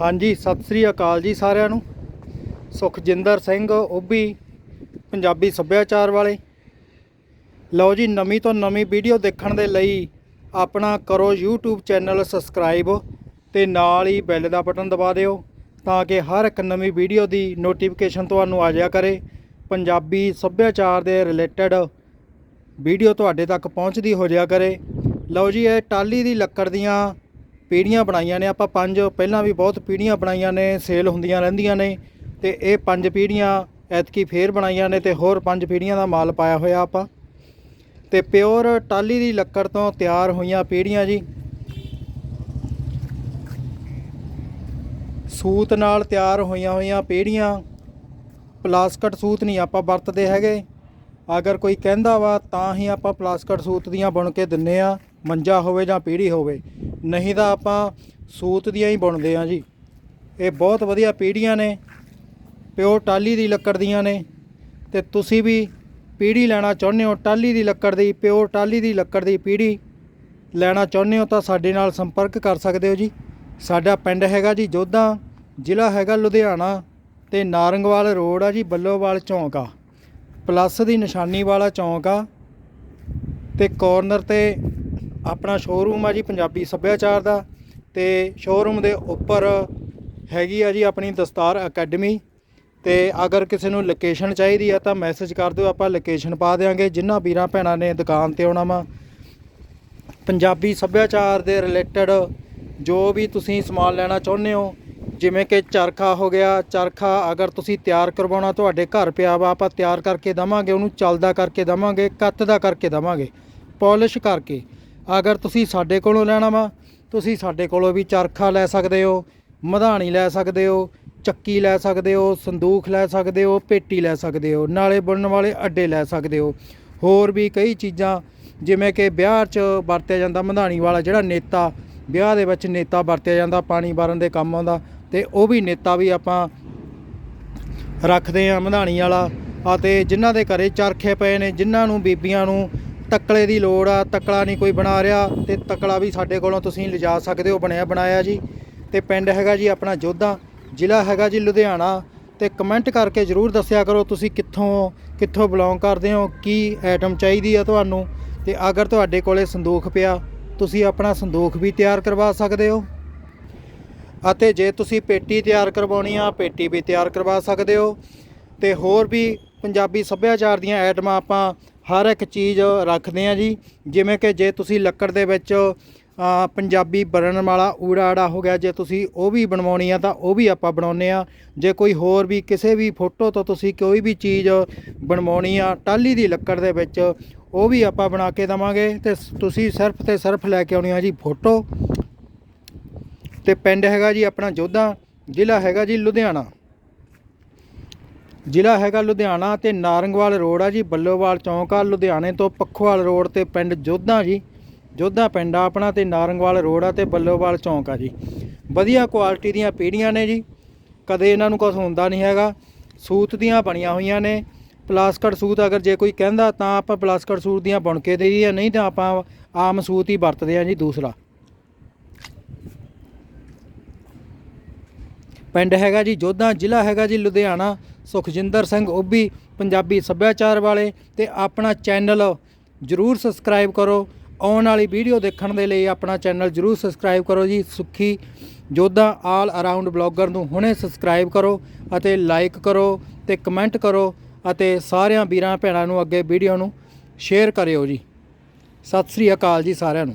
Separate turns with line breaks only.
ਹਾਂਜੀ, ਸਤਿ ਸ੍ਰੀ ਅਕਾਲ ਜੀ ਸਾਰਿਆਂ ਨੂੰ। ਸੁਖਜਿੰਦਰ ਸਿੰਘ ਓਬੀ, ਪੰਜਾਬੀ ਸੱਭਿਆਚਾਰ ਵਾਲੇ। ਲਓ ਜੀ, ਨਵੀਂ ਤੋਂ ਨਵੀਂ ਵੀਡੀਓ ਦੇਖਣ ਦੇ ਲਈ ਆਪਣਾ ਕਰੋ YouTube ਚੈਨਲ ਸਬਸਕ੍ਰਾਈਬ ਤੇ ਨਾਲ ਹੀ ਬੈਲ ਦਾ ਬਟਨ ਦਬਾ ਦਿਓ ਤਾਂ ਕਿ ਹਰ ਇੱਕ ਨਵੀਂ ਵੀਡੀਓ ਦੀ ਨੋਟੀਫਿਕੇਸ਼ਨ ਤੁਹਾਨੂੰ ਆ ਜਾਇਆ ਕਰੇ। ਪੰਜਾਬੀ ਸੱਭਿਆਚਾਰ ਦੇ ਰਿਲੇਟਡ ਵੀਡੀਓ ਤੁਹਾਡੇ ਤੱਕ ਪਹੁੰਚਦੀ ਹੋ ਜਾਇਆ ਕਰੇ। ਲਓ ਜੀ, ਇਹ ਟਾਲੀ ਦੀ ਲੱਕੜ ਦੀਆਂ ਪੀੜੀਆਂ ਬਣਾਈਆਂ ਨੇ। ਆਪਾਂ ਪੰਜ, ਪਹਿਲਾਂ ਵੀ ਬਹੁਤ ਪੀੜੀਆਂ ਬਣਾਈਆਂ ਨੇ, ਸੇਲ ਹੁੰਦੀਆਂ ਰਹਿੰਦੀਆਂ ਨੇ ਤੇ ਇਹ ਪੰਜ ਪੀੜੀਆਂ ਐਤਕੀ ਫੇਰ ਬਣਾਈਆਂ ਨੇ ਤੇ ਹੋਰ ਪੰਜ ਪੀੜੀਆਂ ਦਾ ਮਾਲ ਪਾਇਆ ਹੋਇਆ ਆਪਾਂ। ਤੇ ਪਿਓਰ ਟਾਲੀ ਦੀ ਲੱਕੜ ਤੋਂ ਤਿਆਰ ਹੋਈਆਂ ਪੀੜੀਆਂ ਜੀ। ਸੂਤ ਨਾਲ ਤਿਆਰ ਹੋਈਆਂ ਹੋਈਆਂ ਪੀੜੀਆਂ। ਪਲਾਸਕਟ ਸੂਤ ਨਹੀਂ ਆਪਾਂ ਵਰਤਦੇ ਹੈਗੇ। ਅਗਰ ਕੋਈ ਕਹਿੰਦਾ ਵਾ ਤਾਂ ਹੀ ਆਪਾਂ ਪਲਾਸਕਟ ਸੂਤ ਦੀਆਂ ਬੁਣ ਕੇ ਦਿੰਨੇ ਆ। ਮੰਜਾ ਹੋਵੇ ਜਾਂ ਪੀੜੀ ਹੋਵੇ। ਨਹੀਂ ਤਾਂ ਆਪਾਂ ਸੂਤ ਦੀਆਂ ਹੀ ਬੁਣਦੇ ਆ ਜੀ। ਇਹ ਬਹੁਤ ਵਧੀਆ ਪੀੜੀਆਂ ਨੇ, ਪਿਓਰ ਟਾਲੀ ਦੀ ਲੱਕੜ ਦੀਆਂ ਨੇ ਤੇ ਤੁਸੀਂ ਵੀ ਪੀੜੀ ਲੈਣਾ ਚਾਹੁੰਦੇ ਹੋ ਟਾਲੀ ਦੀ ਲੱਕੜ ਦੀ ਪਿਓ ਟਾਲੀ ਦੀ ਲੱਕੜ ਦੀ ਪੀੜੀ ਲੈਣਾ ਚਾਹੁੰਦੇ ਹੋ ਤਾਂ ਸਾਡੇ ਨਾਲ ਸੰਪਰਕ ਕਰ ਸਕਦੇ ਹੋ ਜੀ। ਸਾਡਾ ਪਿੰਡ ਹੈਗਾ ਜੀ ਜੋਧਾ, ਜ਼ਿਲ੍ਹਾ ਹੈਗਾ ਲੁਧਿਆਣਾ ਤੇ ਨਾਰੰਗਵਾਲ ਰੋਡ ਆ ਜੀ ਬੱਲੋਵਾਲ ਚੌਂਕ ਆ। ਪਲੱਸ ਦੀ ਨਿਸ਼ਾਨੀ ਵਾਲਾ ਚੌਂਕ ਆ ਤੇ ਕਾਰਨਰ ਤੇ ਆਪਣਾ ਸ਼ੋਰੂਮ ਆ ਜੀ ਪੰਜਾਬੀ ਸੱਭਿਆਚਾਰ ਦਾ ਤੇ ਸ਼ੋਰੂਮ ਦੇ ਉੱਪਰ ਹੈਗੀ ਆ ਜੀ ਆਪਣੀ ਦਸਤਾਰ ਅਕੈਡਮੀ ਤੇ ਅਗਰ ਕਿਸੇ ਨੂੰ ਲੋਕੇਸ਼ਨ ਚਾਹੀਦੀ ਆ ਤਾਂ ਮੈਸੇਜ ਕਰ ਦਿਓ, ਆਪਾਂ ਲੋਕੇਸ਼ਨ ਪਾ ਦੇਵਾਂਗੇ ਜਿਨ੍ਹਾਂ ਵੀਰਾਂ ਭੈਣਾਂ ਨੇ ਦੁਕਾਨ ਤੇ ਆਉਣਾ ਵਾ। ਪੰਜਾਬੀ ਸੱਭਿਆਚਾਰ ਦੇ ਰਿਲੇਟਡ ਜੋ ਵੀ ਤੁਸੀਂ ਸਮਾਨ ਲੈਣਾ ਚਾਹੁੰਦੇ ਹੋ, ਜਿਵੇਂ ਕਿ ਚਰਖਾ ਹੋ ਗਿਆ, ਚਰਖਾ ਅਗਰ ਤੁਸੀਂ ਤਿਆਰ ਕਰਵਾਉਣਾ, ਤੁਹਾਡੇ ਘਰ ਪਿਆ ਵਾ, ਆਪਾਂ ਤਿਆਰ ਕਰਕੇ ਦਵਾਂਗੇ, ਉਹਨੂੰ ਚੱਲਦਾ ਕਰਕੇ ਦਵਾਂਗੇ ਕੱਤ ਦਾ ਕਰਕੇ ਦਵਾਂਗੇ ਪਾਲਿਸ਼ ਕਰਕੇ। ਅਗਰ ਤੁਸੀਂ ਸਾਡੇ ਕੋਲੋਂ ਲੈਣਾ ਵਾ, ਤੁਸੀਂ ਸਾਡੇ ਕੋਲੋਂ ਵੀ ਚਰਖਾ ਲੈ ਸਕਦੇ ਹੋ, ਮਧਾਣੀ ਲੈ ਸਕਦੇ ਹੋ, ਚੱਕੀ ਲੈ ਸਕਦੇ ਹੋ, ਸੰਦੂਖ ਲੈ ਸਕਦੇ ਹੋ, ਪੇਟੀ ਲੈ ਸਕਦੇ ਹੋ, ਨਾਲੇ ਬੁਣਨ ਵਾਲੇ ਅੱਡੇ ਲੈ ਸਕਦੇ ਹੋ। ਹੋਰ ਵੀ ਕਈ ਚੀਜ਼ਾਂ, ਜਿਵੇਂ ਕਿ ਵਿਆਹ 'ਚ ਵਰਤਿਆ ਜਾਂਦਾ ਮਧਾਣੀ ਵਾਲਾ ਜਿਹੜਾ ਨੇਤਾ, ਵਿਆਹ ਦੇ ਵਿੱਚ ਨੇਤਾ ਵਰਤਿਆ ਜਾਂਦਾ, ਪਾਣੀ ਵਾਰਨ ਦੇ ਕੰਮ ਆਉਂਦਾ, ਤੇ ਉਹ ਵੀ ਨੇਤਾ ਵੀ ਆਪਾਂ ਰੱਖਦੇ ਆ ਮਧਾਣੀ ਵਾਲਾ। ਅਤੇ ਜਿਨ੍ਹਾਂ ਦੇ ਘਰੇ ਚਰਖੇ ਪਏ ਨੇ, ਜਿਨ੍ਹਾਂ ਨੂੰ ਬੀਬੀਆਂ ਨੂੰ ਤਕਲੇ ਦੀ ਲੋੜ ਆ, ਤਕਲਾ ਨਹੀਂ ਕੋਈ ਬਣਾ ਰਿਹਾ ਤੇ ਤਕਲਾ ਵੀ ਸਾਡੇ ਕੋਲੋਂ ਤੁਸੀਂ ਲਿਜਾ ਸਕਦੇ ਹੋ, ਬਣਿਆ ਬਣਾਇਆ ਜੀ। ਤੇ ਪਿੰਡ ਹੈਗਾ ਜੀ ਆਪਣਾ ਜੋਧਾ, ਜ਼ਿਲ੍ਹਾ ਹੈਗਾ ਜੀ ਲੁਧਿਆਣਾ। ਤੇ ਕਮੈਂਟ ਕਰਕੇ ਜਰੂਰ ਦੱਸਿਆ ਕਰੋ ਤੁਸੀਂ ਕਿੱਥੋਂ ਕਿੱਥੋਂ ਬਿਲੋਂਗ ਕਰਦੇ ਹੋ, ਕੀ ਆਈਟਮ ਚਾਹੀਦੀ ਆ ਤੁਹਾਨੂੰ। ਤੇ ਅਗਰ ਤੁਹਾਡੇ ਕੋਲੇ ਸੰਦੂਖ ਪਿਆ, ਤੁਸੀਂ ਆਪਣਾ ਸੰਦੂਖ ਵੀ ਤਿਆਰ ਕਰਵਾ ਸਕਦੇ ਹੋ। ਅਤੇ ਜੇ ਤੁਸੀਂ ਪੇਟੀ ਤਿਆਰ ਕਰਵਾਉਣੀ ਆ, ਪੇਟੀ ਵੀ ਤਿਆਰ ਕਰਵਾ ਸਕਦੇ ਹੋ। ਤੇ ਹੋਰ ਵੀ ਪੰਜਾਬੀ ਸੱਭਿਆਚਾਰ ਦੀਆਂ ਆਈਟਮਾਂ ਆਪਾਂ ਹਰ ਇੱਕ ਚੀਜ਼ ਰੱਖਦੇ ਆ ਜੀ। ਜਿਵੇਂ ਕਿ ਜੇ ਤੁਸੀਂ ਲੱਕੜ ਦੇ ਵਿੱਚ ਪੰਜਾਬੀ ਬਣਨ ਵਾਲਾ ਊੜਾ ਆੜਾ ਹੋ ਗਿਆ, ਜੇ ਤੁਸੀਂ ਉਹ ਵੀ ਬਣਵਾਉਣੀ ਆ ਤਾਂ ਉਹ ਵੀ ਆਪਾਂ ਬਣਾਉਨੇ ਆ। ਜੇ ਕੋਈ ਹੋਰ ਵੀ ਕਿਸੇ ਵੀ ਫੋਟੋ ਤੋਂ ਤੁਸੀਂ ਕੋਈ ਵੀ ਚੀਜ਼ ਬਣਵਾਉਣੀ ਆ ਟਾਲੀ ਦੀ ਲੱਕੜ ਦੇ ਵਿੱਚ, ਉਹ ਵੀ ਆਪਾਂ ਬਣਾ ਕੇ ਦਵਾਂਗੇ ਤੇ ਤੁਸੀਂ ਸਿਰਫ ਤੇ ਸਿਰਫ ਲੈ ਕੇ ਆਉਣੀ ਆ ਜੀ ਫੋਟੋ। ਤੇ ਪਿੰਡ ਹੈਗਾ ਜੀ ਆਪਣਾ ਜੋਧਾ, ਜ਼ਿਲ੍ਹਾ ਹੈਗਾ ਜੀ ਲੁਧਿਆਣਾ। ਜ਼ਿਲ੍ਹਾ ਹੈਗਾ ਲੁਧਿਆਣਾ ਤੇ ਨਾਰੰਗਵਾਲ ਰੋਡ ਆ ਜੀ, ਬੱਲੋਵਾਲ ਚੌਂਕ ਆ, ਲੁਧਿਆਣੇ ਤੋਂ ਪੱਖੋਵਾਲ ਰੋਡ ਤੇ ਪਿੰਡ ਜੋਧਾ ਜੀ। ਜੋਧਾ ਪਿੰਡ ਆ ਆਪਣਾ ਤੇ ਨਾਰੰਗਵਾਲ ਰੋਡ ਆ ਤੇ ਬੱਲੋਵਾਲ ਚੌਂਕ ਆ ਜੀ। ਵਧੀਆ ਕੁਆਲਿਟੀ ਦੀਆਂ ਪੀੜੀਆਂ ਨੇ ਜੀ। ਕਦੇ ਇਹਨਾਂ ਨੂੰ ਕੁਝ ਹੁੰਦਾ ਨਹੀਂ ਹੈਗਾ। ਸੂਤ ਦੀਆਂ ਬਣੀਆਂ ਹੋਈਆਂ ਨੇ। ਪਲਾਸਕਟ ਸੂਤ ਅਗਰ ਜੇ ਕੋਈ ਕਹਿੰਦਾ ਤਾਂ ਆਪਾਂ ਪਲਾਸਕਟ ਸੂਤ ਦੀਆਂ ਬੁਣ ਕੇ ਦੇਈਏ, ਨਹੀਂ ਤਾਂ ਆਪਾਂ ਆਮ ਸੂਤ ਹੀ ਵਰਤਦੇ ਆ ਜੀ ਦੂਸਰਾ। ਪਿੰਡ ਹੈਗਾ ਜੀ, ਜੋਧਾ ਜ਼ਿਲ੍ਹਾ ਹੈਗਾ ਜੀ, ਲੁਧਿਆਣਾ। ਸੁਖਜਿੰਦਰ ਸਿੰਘ ਓਬੀ, ਪੰਜਾਬੀ ਸੱਭਿਆਚਾਰ ਵਾਲੇ ਤੇ ਆਪਣਾ ਚੈਨਲ ਜਰੂਰ ਸਬਸਕ੍ਰਾਈਬ ਕਰੋ। ਆਉਣ ਵਾਲੀ ਵੀਡੀਓ ਦੇਖਣ ਦੇ ਲਈ ਆਪਣਾ ਚੈਨਲ ਜਰੂਰ ਸਬਸਕ੍ਰਾਈਬ ਕਰੋ ਜੀ। ਸੁਖੀ ਜੋਧਾ ਆਲ ਅਰਾਊਂਡ ਬਲੌਗਰ ਨੂੰ ਹੁਣੇ ਸਬਸਕ੍ਰਾਈਬ ਕਰੋ ਅਤੇ ਲਾਈਕ ਕਰੋ ਤੇ ਕਮੈਂਟ ਕਰੋ ਅਤੇ ਸਾਰਿਆਂ ਵੀਰਾਂ ਭੈਣਾਂ ਨੂੰ ਅੱਗੇ ਵੀਡੀਓ ਨੂੰ ਸ਼ੇਅਰ ਕਰਿਓ ਜੀ। ਸਤਿ ਸ੍ਰੀ ਅਕਾਲ ਜੀ ਸਾਰਿਆਂ ਨੂੰ।